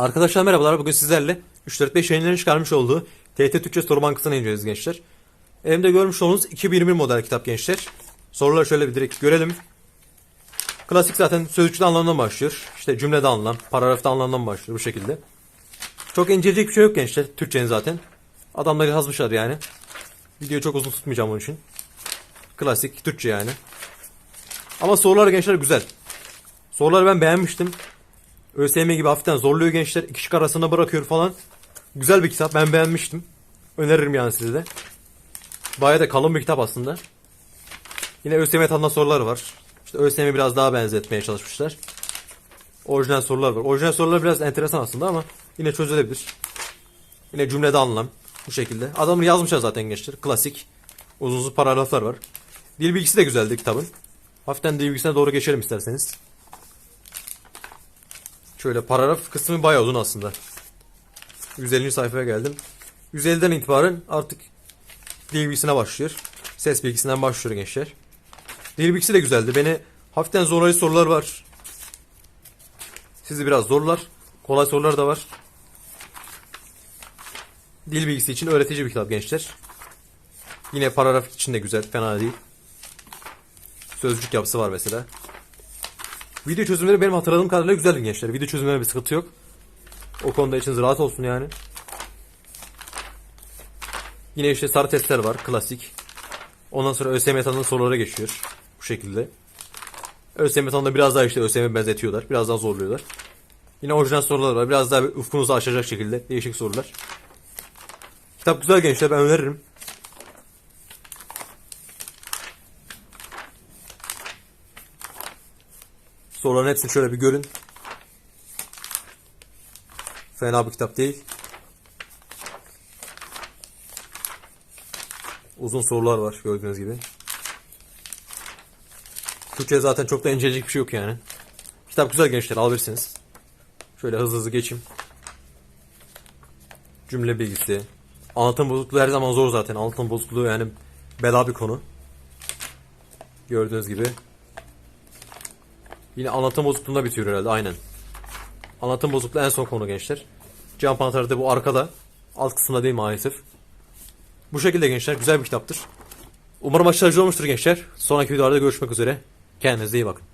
Arkadaşlar merhabalar. Bugün sizlerle 345 yayınların çıkarmış olduğu TT Türkçe Soru Bankası'na ineceğiz gençler. Elimde görmüş olduğunuz 2021 model kitap gençler. Soruları şöyle bir direkt görelim. Klasik zaten sözcükte anlamdan başlıyor. İşte cümlede anlam, paragrafta anlamdan başlıyor bu şekilde. Çok incelecek bir şey yok gençler. Türkçenin zaten. Adamlar yazmışlar yani. Videoyu çok uzun tutmayacağım onun için. Klasik Türkçe yani. Ama sorular gençler güzel. Soruları ben beğenmiştim. ÖSYM gibi hafiften zorluyor gençler. İki şık arasında bırakıyor falan. Güzel bir kitap. Ben beğenmiştim. Öneririm yani size de. Bayağı da kalın bir kitap aslında. Yine ÖSYM tadında sorular var. İşte ÖSYM'i biraz daha benzetmeye çalışmışlar. Orijinal sorular var. Orijinal sorular biraz enteresan aslında ama yine çözülebilir. Yine cümlede anlam. Bu şekilde. Adamı yazmışlar zaten gençler. Klasik. Uzun uzun paragraflar var. Dil bilgisi de güzeldi kitabın. Hafiften dil bilgisine doğru geçelim isterseniz. Şöyle paragraf kısmı bayağı uzun aslında. 150. sayfaya geldim. 150'den itibaren artık dil bilgisine başlıyor. Ses bilgisinden başlıyor gençler. Dil bilgisi de güzeldi. Beni hafiften zorlayıcı sorular var. Sizi biraz zorlar. Kolay sorular da var. Dil bilgisi için öğretici bir kitap gençler. Yine paragraf için de güzel. Fena değil. Sözcük yapısı var mesela. Video çözümleri benim hatırladığım kadarıyla güzeldi gençler. Video çözümlerine bir sıkıntı yok. O konuda içiniz rahat olsun yani. Yine işte sarı testler var. Klasik. Ondan sonra ÖSYM tanının sorulara geçiyor. Bu şekilde. ÖSYM tanında biraz daha işte ÖSYM benzetiyorlar. Biraz daha zorluyorlar. Yine orijinal sorular var. Biraz daha ufkunuzu açacak şekilde. Değişik sorular. Kitap güzel gençler. Ben öneririm. Soruların hepsini şöyle bir görün. Fena bir kitap değil. Uzun sorular var gördüğünüz gibi. Türkçe zaten çok da incelecek bir şey yok yani. Kitap güzel gençler alabilirsiniz. Şöyle hızlı hızlı geçeyim. Cümle bilgisi. Anlatım bozukluğu her zaman zor zaten. Anlatım bozukluğu yani bela bir konu. Gördüğünüz gibi. Yine anlatım bozukluğunda bitiyor herhalde aynen. Anlatım bozukluğu en son konu gençler. Can Pantar'da bu arkada. Alt kısımda değil maalesef. Bu şekilde gençler güzel bir kitaptır. Umarım aşağıcı olmuştur gençler. Sonraki videolarda görüşmek üzere. Kendinize iyi bakın.